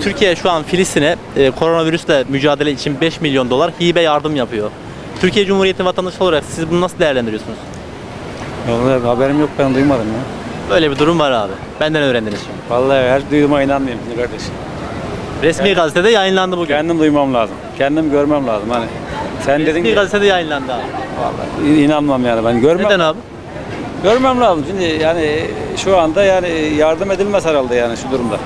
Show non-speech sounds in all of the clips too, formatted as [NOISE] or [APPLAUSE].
Türkiye şu an Filistin'e e, koronavirüsle mücadele için 5 milyon dolar hibe yardım yapıyor. Türkiye Cumhuriyeti vatandaşı olarak siz bunu nasıl değerlendiriyorsunuz? Vallahi haberim yok ben duymadım ya. Böyle bir durum var abi. Benden öğrendiniz şimdi. Vallahi her duyduğuma inanmayayım kardeşim. Resmi gazetede yayınlandı bugün. Kendim duymam lazım. Kendim görmem lazım hani. Sen dedin Resmi ki gazetede yayınlandı abi. vallahi inanmam yani ben görmem. Neden abi? Görmem lazım. Şimdi yani şu anda yani yardım edilmez herhalde yani şu durumda.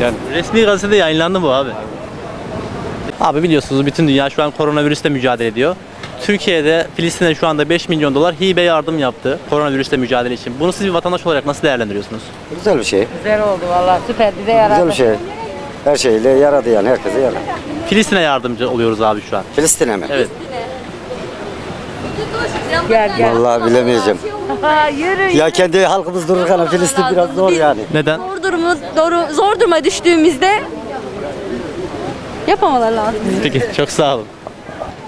Yani Resmi gazetede yayınlandı bu abi. Abi biliyorsunuz bütün dünya şu an koronavirüsle mücadele ediyor. Türkiye'de Filistin'e şu anda 5 milyon dolar hibe yardım yaptı koronavirüsle mücadele için. Bunu siz bir vatandaş olarak nasıl değerlendiriyorsunuz? Güzel bir şey. Güzel oldu vallahi süper bize yaradı. Güzel bir şey. Her şeyle yaradı yani herkese yaradı. Filistin'e yardımcı oluyoruz abi şu an. Filistin'e mi? Evet. Gel gel. Vallahi bilemeyeceğim. [LAUGHS] Yürü. Ya kendi halkımız dururken Filistin biraz zor yani. Neden? Zor durumu, doğru, zor duruma düştüğümüzde yapamalar lazım. Peki çok sağ olun.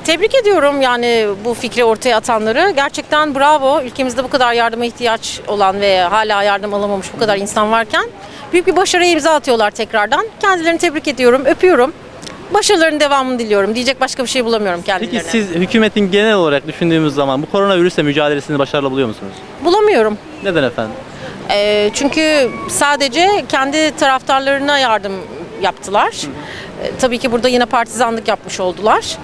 Tebrik ediyorum yani bu fikri ortaya atanları. Gerçekten bravo. Ülkemizde bu kadar yardıma ihtiyaç olan ve hala yardım alamamış bu kadar insan varken büyük bir başarıya imza atıyorlar tekrardan. Kendilerini tebrik ediyorum, öpüyorum. Başarılarının devamını diliyorum. Diyecek başka bir şey bulamıyorum kendilerine. Peki siz hükümetin genel olarak düşündüğümüz zaman bu koronavirüsle mücadelesini başarılı buluyor musunuz? Bulamıyorum. Neden efendim? Ee, çünkü sadece kendi taraftarlarına yardım yaptılar. Ee, tabii ki burada yine partizanlık yapmış oldular.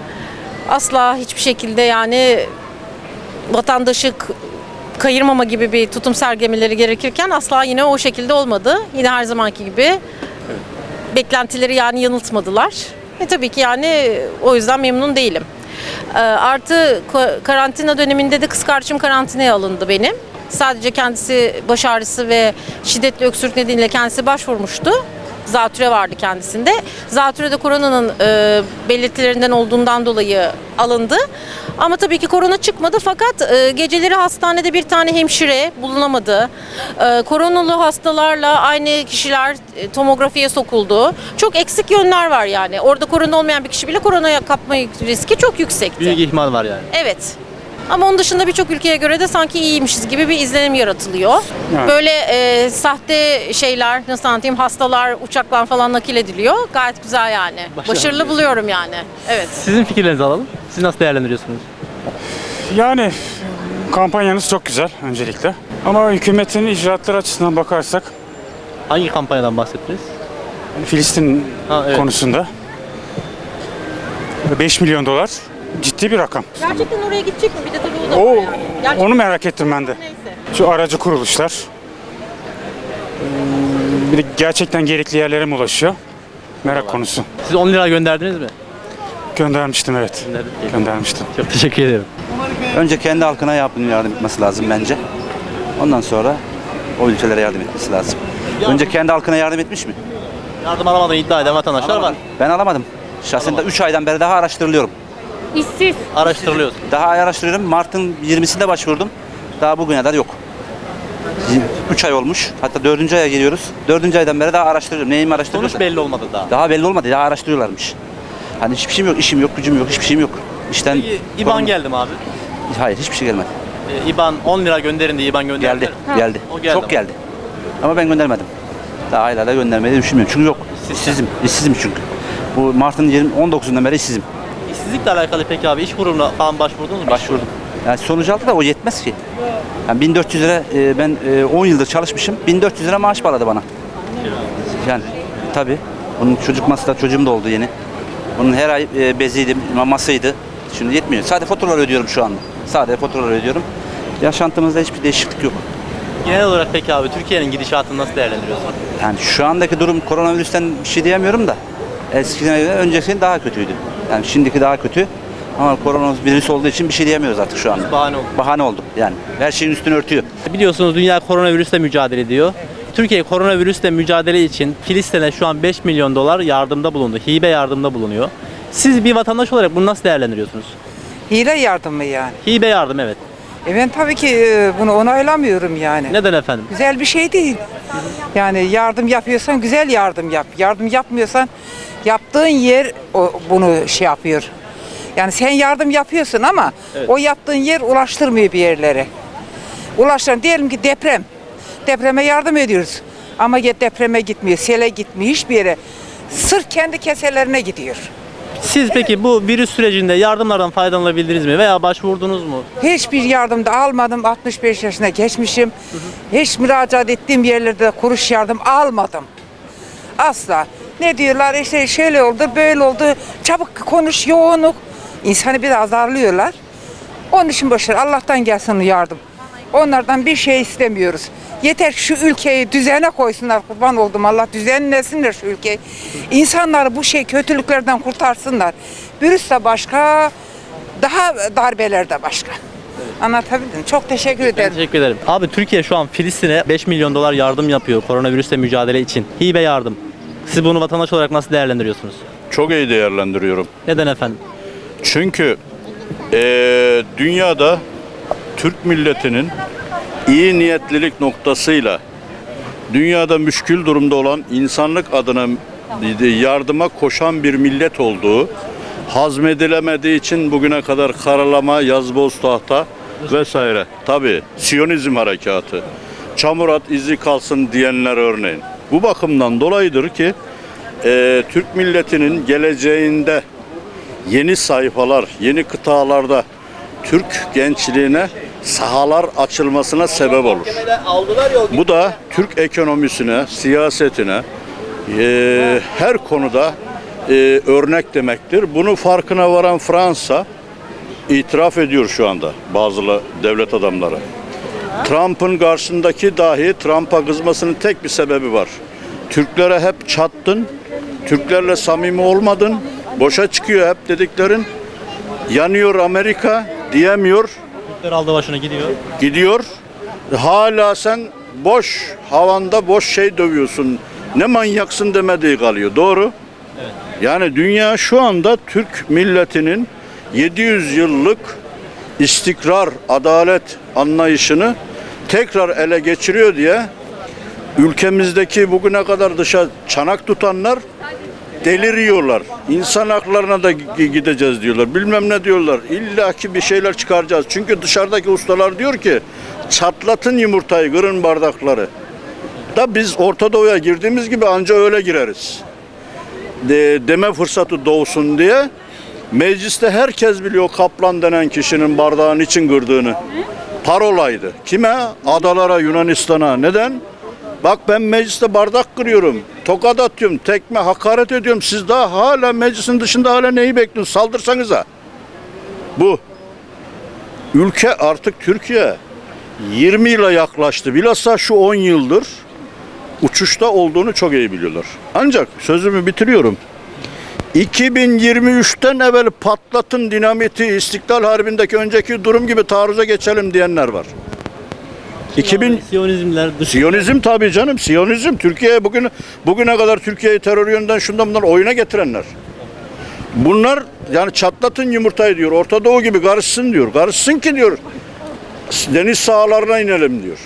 Asla hiçbir şekilde yani vatandaşı kayırmama gibi bir tutum sergilemeleri gerekirken asla yine o şekilde olmadı. Yine her zamanki gibi beklentileri yani yanıltmadılar. Ve tabii ki yani o yüzden memnun değilim. Ee, Artı karantina döneminde de kız kardeşim karantinaya alındı benim. Sadece kendisi baş ağrısı ve şiddetli öksürük nedeniyle kendisi başvurmuştu. Zatüre vardı kendisinde. Zatüre de koronanın e, belirtilerinden olduğundan dolayı alındı. Ama tabii ki korona çıkmadı fakat e, geceleri hastanede bir tane hemşire bulunamadı. E, koronalı hastalarla aynı kişiler e, tomografiye sokuldu. Çok eksik yönler var yani. Orada korona olmayan bir kişi bile koronaya kapma riski çok yüksekti. Büyük ihmal var yani. Evet. Ama onun dışında birçok ülkeye göre de sanki iyiymişiz gibi bir izlenim yaratılıyor. Evet. Böyle e, sahte şeyler, nasıl anlatayım, hastalar uçakla falan nakil ediliyor. Gayet güzel yani. Başarılı Başarılı buluyorum yani. Evet. Sizin fikirlerinizi alalım. Siz nasıl değerlendiriyorsunuz? Yani kampanyanız çok güzel öncelikle. Ama hükümetin icraatları açısından bakarsak Hangi kampanyadan bahsettiniz? Filistin Ha, evet. konusunda 5 milyon dolar ciddi bir rakam. Gerçekten oraya gidecek mi? Bir de tabii o da O, var yani. Gerçekten onu merak ettim ben de. neyse. Şu aracı kuruluşlar hmm, bir de gerçekten gerekli yerlere mi ulaşıyor? Merak konusu. Siz 10 lira gönderdiniz mi? Göndermiştim evet. Gönderdik. Göndermiştim. Çok teşekkür ederim. Önce kendi halkına yardım, yardım etmesi lazım bence. Ondan sonra o ülkelere yardım etmesi lazım. Önce kendi halkına yardım etmiş mi? Yardım alamadığını iddia eden vatandaşlar var. Ben alamadım. Şahsen de 3 aydan beri daha araştırılıyorum. İşsiz. Araştırılıyor. Daha araştırıyorum. Mart'ın 20'sinde başvurdum. Daha bugüne kadar yok. 3 ay olmuş. Hatta 4. aya giriyoruz. 4. aydan beri daha araştırıyorum. Neyimi araştırıyorum? Sonuç belli olmadı daha. Daha belli olmadı. Daha araştırıyorlarmış. Hani hiçbir şeyim yok, işim yok, gücüm yok, hiçbir şeyim yok. İşten Peki, İBAN geldi mi abi? Hayır, hiçbir şey gelmedi. Ee, İBAN 10 lira gönderin diye İBAN gönderdi. Geldi, geldi. O geldi Çok ama. geldi. Ama ben göndermedim. Daha hala da göndermeyi de düşünmüyorum. Çünkü yok. İşsizim. İşsizim çünkü. Bu Mart'ın 20 19'undan beri işsizim. İşsizlikle alakalı peki abi iş kurumuna falan başvurdunuz mu? Başvurdum. Yani sonucu aldı da o yetmez ki. Yani 1400 lira e, ben e, 10 yıldır çalışmışım. 1400 lira maaş bağladı bana. Yani tabii. Bunun çocuk masrafı çocuğum da oldu yeni. Bunun her ay e, beziydi, mamasıydı. Şimdi yetmiyor. Sadece faturalar ödüyorum şu anda. Sadece faturalar ödüyorum. Yaşantımızda hiçbir değişiklik yok. Genel olarak peki abi Türkiye'nin gidişatını nasıl değerlendiriyorsun? Yani şu andaki durum koronavirüsten bir şey diyemiyorum da eskiden göre önceki daha kötüydü. Yani şimdiki daha kötü. Ama koronavirüs olduğu için bir şey diyemiyoruz artık şu anda. Bahane oldu. Bahane oldu yani. Her şeyin üstünü örtüyor. Biliyorsunuz dünya koronavirüsle mücadele ediyor. Türkiye koronavirüsle mücadele için Filistin'e şu an 5 milyon dolar yardımda bulundu. Hibe yardımda bulunuyor. Siz bir vatandaş olarak bunu nasıl değerlendiriyorsunuz? Hile yardımı yani. Hibe yardım evet. E ben tabii ki e, bunu onaylamıyorum yani. Neden efendim? Güzel bir şey değil. Yani yardım yapıyorsan güzel yardım yap. Yardım yapmıyorsan yaptığın yer o, bunu şey yapıyor. Yani sen yardım yapıyorsun ama Evet. o yaptığın yer ulaştırmıyor bir yerlere. Ulaştıran diyelim ki deprem. Depreme yardım ediyoruz. Ama depreme gitmiyor, sele gitmiyor, hiçbir yere. Sırf kendi keselerine gidiyor. Siz peki bu virüs sürecinde yardımlardan faydalanabildiniz mi veya başvurdunuz mu? Hiçbir yardım da almadım. 65 yaşına geçmişim. Hiç müracaat ettiğim yerlerde kuruş yardım almadım. Asla. Ne diyorlar işte şöyle oldu, böyle oldu. Çabuk konuş, yoğunluk. İnsanı biraz darlıyorlar. Onun için boşver. Allah'tan gelsin yardım. Onlardan bir şey istemiyoruz. Yeter ki şu ülkeyi düzene koysunlar kurban oldum Allah düzenlesinler şu ülkeyi. İnsanları bu şey kötülüklerden kurtarsınlar. Virüs de başka, daha darbeler de başka. Anlatabildim. Çok teşekkür Ben ederim. teşekkür ederim. Abi Türkiye şu an Filistin'e 5 milyon dolar yardım yapıyor koronavirüsle mücadele için. Hibe yardım. Siz bunu vatandaş olarak nasıl değerlendiriyorsunuz? Çok iyi değerlendiriyorum. Neden efendim? Çünkü eee, dünyada Türk milletinin iyi niyetlilik noktasıyla dünyada müşkül durumda olan insanlık adına yardıma koşan bir millet olduğu hazmedilemediği için bugüne kadar karalama, yazboz tahta vesaire. Tabi Siyonizm harekatı, çamur at izi kalsın diyenler örneğin. Bu bakımdan dolayıdır ki eee, Türk milletinin geleceğinde yeni sayfalar, yeni kıtalarda Türk gençliğine sahalar açılmasına sebep olur. Bu da Türk ekonomisine, siyasetine, eee, her konuda eee, örnek demektir. Bunu farkına varan Fransa itiraf ediyor şu anda bazı devlet adamları. Trump'ın karşısındaki dahi Trump'a kızmasının tek bir sebebi var. Türklere hep çattın, Türklerle samimi olmadın, boşa çıkıyor hep dediklerin. Yanıyor Amerika diyemiyor, Türkler aldı başına gidiyor. gidiyor. Hala sen boş havanda boş şey dövüyorsun. Ne manyaksın demediği kalıyor. Doğru. Yani dünya şu anda Türk milletinin 700 yıllık istikrar, adalet anlayışını tekrar ele geçiriyor diye ülkemizdeki bugüne kadar dışa çanak tutanlar deliriyorlar. İnsan haklarına da gi- gideceğiz diyorlar. Bilmem ne diyorlar. İlla ki bir şeyler çıkaracağız. Çünkü dışarıdaki ustalar diyor ki çatlatın yumurtayı, kırın bardakları. Da biz Orta Doğu'ya girdiğimiz gibi anca öyle gireriz. De, deme fırsatı doğsun diye mecliste herkes biliyor Kaplan denen kişinin bardağın için kırdığını. Parolaydı. Kime? Adalara, Yunanistan'a. Neden? Bak ben mecliste bardak kırıyorum. Tokat atıyorum, tekme, hakaret ediyorum. Siz daha hala meclisin dışında hala neyi bekliyorsunuz? Saldırsanıza. Bu. Ülke artık Türkiye 20 yıla yaklaştı. Bilhassa şu 10 yıldır uçuşta olduğunu çok iyi biliyorlar. Ancak sözümü bitiriyorum. 2023'ten evvel patlatın dinamiti İstiklal Harbi'ndeki önceki durum gibi taarruza geçelim diyenler var. 2000 Siyonizmler dış Siyonizm tabii canım. Siyonizm Türkiye'ye bugün bugüne kadar Türkiye'yi terör yönünden şundan bundan oyuna getirenler. Bunlar yani çatlatın yumurtayı diyor. Orta Doğu gibi karışsın diyor. Karışsın ki diyor. Deniz sahalarına inelim diyor.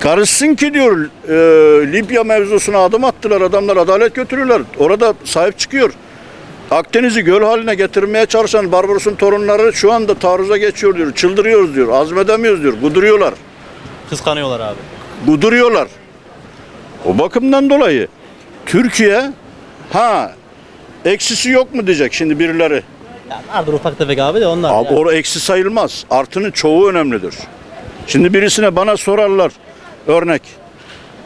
Karışsın ki diyor e, Libya mevzusuna adım attılar adamlar adalet götürüyorlar. Orada sahip çıkıyor. Akdeniz'i göl haline getirmeye çalışan Barbaros'un torunları şu anda taarruza geçiyor diyor. Çıldırıyoruz diyor. Azmedemiyoruz diyor. Guduruyorlar. kıskanıyorlar abi. Guduruyorlar. O bakımdan dolayı Türkiye ha eksisi yok mu diyecek şimdi birileri. Ya vardır ufak tefek abi de onlar. Abi ya. o eksi sayılmaz. Artının çoğu önemlidir. Şimdi birisine bana sorarlar örnek.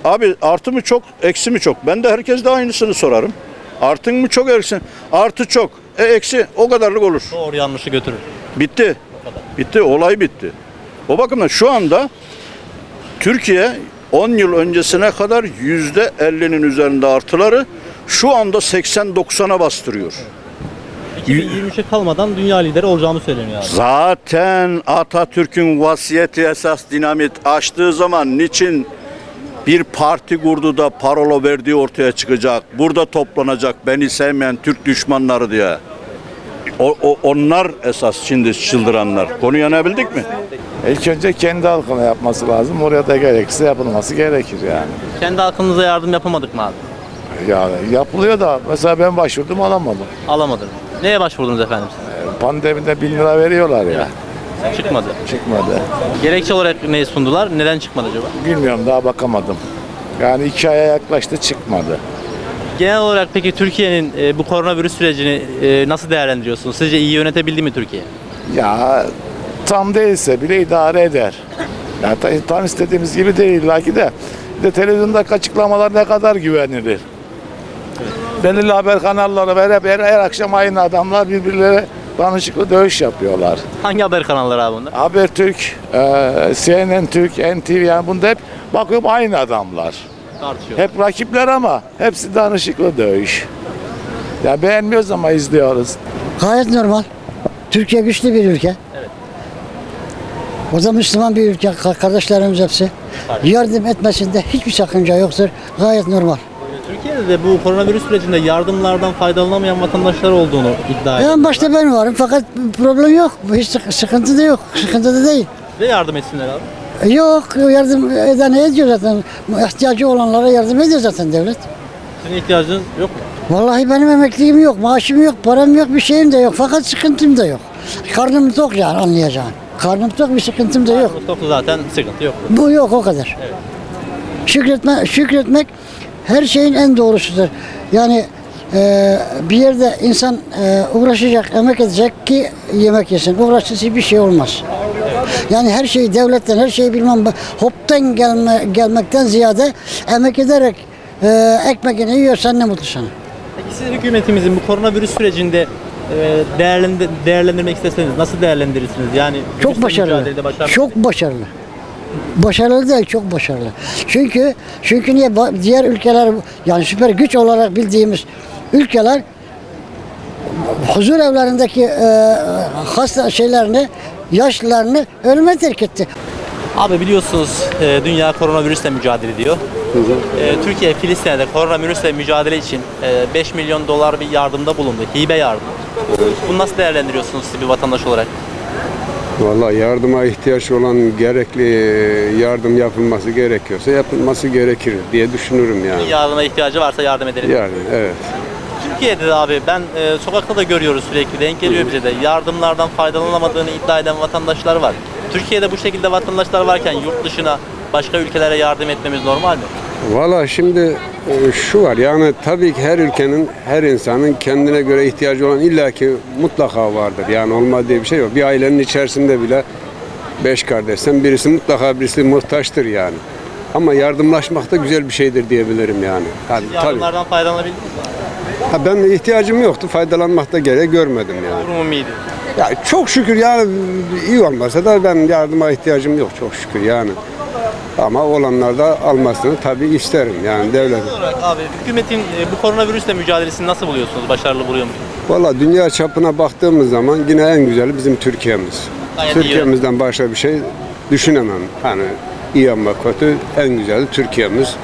Abi artı mı çok, eksi mi çok? Ben de herkes de aynısını sorarım. Artın mı çok, eksi? Artı çok. E eksi o kadarlık olur. Doğru yanlışı götürür. Bitti. Bitti. Olay bitti. O bakımdan şu anda Türkiye 10 yıl öncesine kadar yüzde 50'nin üzerinde artıları şu anda 80-90'a bastırıyor. 2023'e kalmadan dünya lideri olacağımız söyleniyor abi. Zaten Atatürk'ün vasiyeti esas dinamit açtığı zaman niçin bir parti kurdu da parola verdiği ortaya çıkacak. Burada toplanacak beni sevmeyen Türk düşmanları diye. O, o- onlar esas şimdi çıldıranlar. Konuyu anlayabildik mi? İlk önce kendi halkına yapması lazım. Oraya da gerekirse yapılması gerekir yani. Kendi halkımıza yardım yapamadık mı abi? Yani yapılıyor da mesela ben başvurdum alamadım. Alamadınız. Neye başvurdunuz efendim siz? Pandemide bin lira veriyorlar ya. Çıkmadı. Çıkmadı. Gerekçe olarak neyi sundular? Neden çıkmadı acaba? Bilmiyorum daha bakamadım. Yani iki aya yaklaştı çıkmadı. Genel olarak peki Türkiye'nin e, bu koronavirüs sürecini e, nasıl değerlendiriyorsunuz? Sizce iyi yönetebildi mi Türkiye? Ya tam değilse bile idare eder. Ya ta- tam istediğimiz gibi değil laki de. Bir de televizyondaki açıklamalar ne kadar güvenilir. Belirli haber kanalları ve hep her, her akşam aynı adamlar birbirleriyle danışıklı dövüş yapıyorlar. Hangi haber kanalları abi bunlar? Habertürk, e, CNN Türk, NTV yani bunda hep bakıyorum aynı adamlar. Tartışıyor. Hep rakipler ama hepsi danışıklı dövüş. Ya beğenmiyoruz ama izliyoruz. Gayet normal. Türkiye güçlü bir ülke. Evet. O da Müslüman bir ülke. Ka- Kardeşlerimiz hepsi. Yardım etmesinde hiçbir sakınca yoktur. Gayet normal. Türkiye'de de bu koronavirüs sürecinde yardımlardan faydalanamayan vatandaşlar olduğunu iddia ediyor. En başta ben varım fakat problem yok. Hiç sık- sıkıntı da yok. Sıkıntı da değil. Ve yardım etsinler abi. E, Yok yardım eden ediyor zaten. İhtiyacı olanlara yardım ediyor zaten devlet. Sizin ihtiyacınız yok mu? Vallahi benim emekliğim yok, maaşım yok, param yok, bir şeyim de yok. Fakat sıkıntım da yok. Karnım tok yani anlayacağın. Karnım tok bir sıkıntım da yok. Stoklu zaten sıkıntı yok. Bu yok o kadar. Şükretme, şükretmek her şeyin en doğrusudur. Yani e, bir yerde insan e, uğraşacak, emek edecek ki yemek yesin. Uğraşsız bir şey olmaz. Yani her şeyi devletten, her şeyi bilmem hoptan gelme, gelmekten ziyade emek ederek e, ekmeğini yiyorsan ne mutlu sana. Peki siz hükümetimizin bu koronavirüs sürecinde e, değerlendir, değerlendirmek isteseniz nasıl değerlendirirsiniz? Yani Çok başarılı. Çok başarılı. Başarılı değil, çok başarılı. Çünkü çünkü niye diğer ülkeler yani süper güç olarak bildiğimiz ülkeler huzur evlerindeki e, hasta şeylerini, yaşlılarını ölüme terk etti. Abi biliyorsunuz e, dünya koronavirüsle mücadele ediyor. E, Türkiye Filistin'e de koronavirüsle mücadele için e, 5 milyon dolar bir yardımda bulundu. Hibe yardım. Bunu nasıl değerlendiriyorsunuz siz bir vatandaş olarak? Vallahi yardıma ihtiyaç olan gerekli yardım yapılması gerekiyorsa yapılması gerekir diye düşünürüm yani. Yardıma ihtiyacı varsa yardım edelim. Yani evet. Türkiye'de de abi ben e, sokakta da görüyoruz sürekli denk geliyor bize de yardımlardan faydalanamadığını iddia eden vatandaşlar var. Türkiye'de bu şekilde vatandaşlar varken yurt dışına başka ülkelere yardım etmemiz normal mi? Valla şimdi e, şu var yani tabii ki her ülkenin, her insanın kendine göre ihtiyacı olan illaki mutlaka vardır. Yani olmaz diye bir şey yok. Bir ailenin içerisinde bile beş kardeşsen birisi mutlaka birisi muhtaçtır yani. Ama yardımlaşmak da güzel bir şeydir diyebilirim yani. Yani tabii. Yardımlardan faydalanabildiniz mi? Ha, ben ihtiyacım yoktu. Faydalanmakta gerek görmedim yani. Durumum iyiydi. Ya çok şükür yani iyi olmasa da ben yardıma ihtiyacım yok çok şükür yani. Ama olanlar da almasını tabii isterim yani devlet. Olarak abi hükümetin e, bu koronavirüsle mücadelesini nasıl buluyorsunuz? Başarılı buluyor musunuz? Valla dünya çapına baktığımız zaman yine en güzeli bizim Türkiye'miz. Gayet iyi Türkiye'mizden başka bir şey düşünemem. Hani iyi ama kötü en güzeli Türkiye'miz.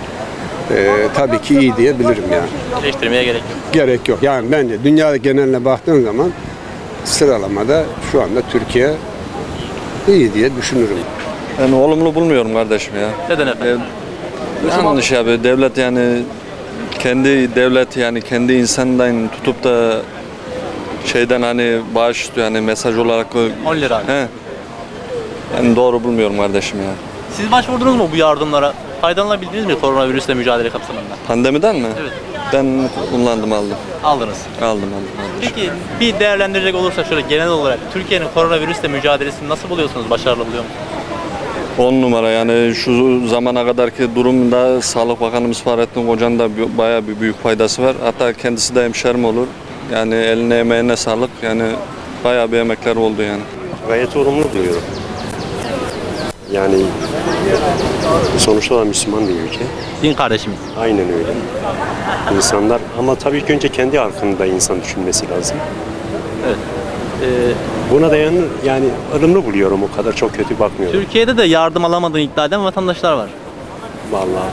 Ee, tabii ki iyi diyebilirim yani. Eleştirmeye gerek yok. Gerek yok. Yani bence dünya geneline baktığın zaman sıralamada şu anda Türkiye iyi diye düşünürüm. Ben olumlu bulmuyorum kardeşim ya. Neden efendim? Yanlış abi devlet yani kendi devlet yani kendi insandan tutup da şeyden hani bağış hani mesaj olarak 10 lira abi. he. Yani doğru bulmuyorum kardeşim ya. Siz başvurdunuz mu bu yardımlara? Faydalanabildiniz mi koronavirüsle mücadele kapsamında? Pandemiden mi? Evet. Ben kullandım aldım. Aldınız. Aldım aldım. aldım. Peki bir değerlendirecek olursak şöyle genel olarak Türkiye'nin koronavirüsle mücadelesini nasıl buluyorsunuz? Başarılı buluyor musunuz? 10 numara yani şu zamana kadarki durumda Sağlık Bakanımız Fahrettin Koca'nın da bayağı bir büyük faydası var. Hatta kendisi de hemşerim olur. Yani eline emeğine sağlık. Yani bayağı bir emekler oldu yani. Gayet olumlu buluyorum. Yani sonuçta da Müslüman bir ülke. Din kardeşimiz. Aynen öyle. İnsanlar ama tabii ki önce kendi hakkında insan düşünmesi lazım. Evet. Ee, Buna dayan yani ılımlı buluyorum o kadar çok kötü bakmıyorum. Türkiye'de de yardım alamadığını iddia eden vatandaşlar var. Vallahi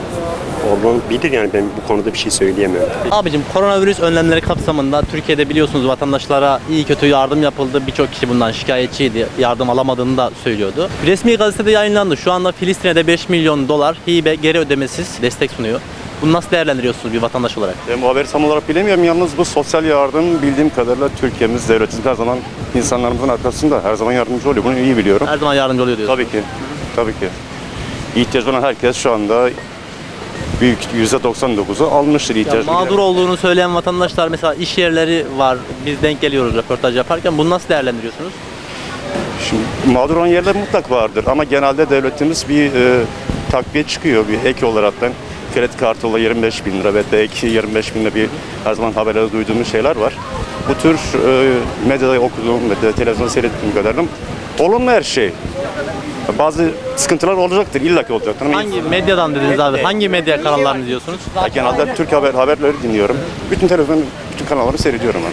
olabilir yani ben bu konuda bir şey söyleyemem. Abicim koronavirüs önlemleri kapsamında Türkiye'de biliyorsunuz vatandaşlara iyi kötü yardım yapıldı. Birçok kişi bundan şikayetçiydi. Yardım alamadığını da söylüyordu. Resmi gazetede yayınlandı. Şu anda Filistin'e de 5 milyon dolar hibe geri ödemesiz destek sunuyor. Bunu nasıl değerlendiriyorsunuz bir vatandaş olarak? Ben bu haberi tam olarak bilemiyorum. Yalnız bu sosyal yardım bildiğim kadarıyla Türkiye'miz, devletimiz her zaman insanlarımızın arkasında her zaman yardımcı oluyor. Bunu iyi biliyorum. Her zaman yardımcı oluyor diyorsunuz. Tabii ki. Tabii ki. İhtiyacı olan herkes şu anda büyük %99'u almıştır Ya ihtiyaç mağdur olduğunu söyleyen vatandaşlar mesela iş yerleri var. Biz denk geliyoruz röportaj yaparken. Bunu nasıl değerlendiriyorsunuz? Şimdi mağdur olan yerler mutlak vardır ama genelde devletimiz bir e, takviye çıkıyor bir ek olaraktan. Kredi kartıyla 25 bin lira ve de ek 25 bin lira bir her zaman haberlerde duyduğumuz şeyler var. Bu tür e, medyada okuduğum ve de televizyonda seyrettiğim kadarıyla olumlu her şey. Bazı sıkıntılar olacaktır, illaki olacaktır. Ama Hangi medyadan dediniz abi? Hangi medya kanallarını izliyorsunuz? Ya genelde Türk haber haberleri dinliyorum. Bütün televizyon, bütün kanalları seyrediyorum ben.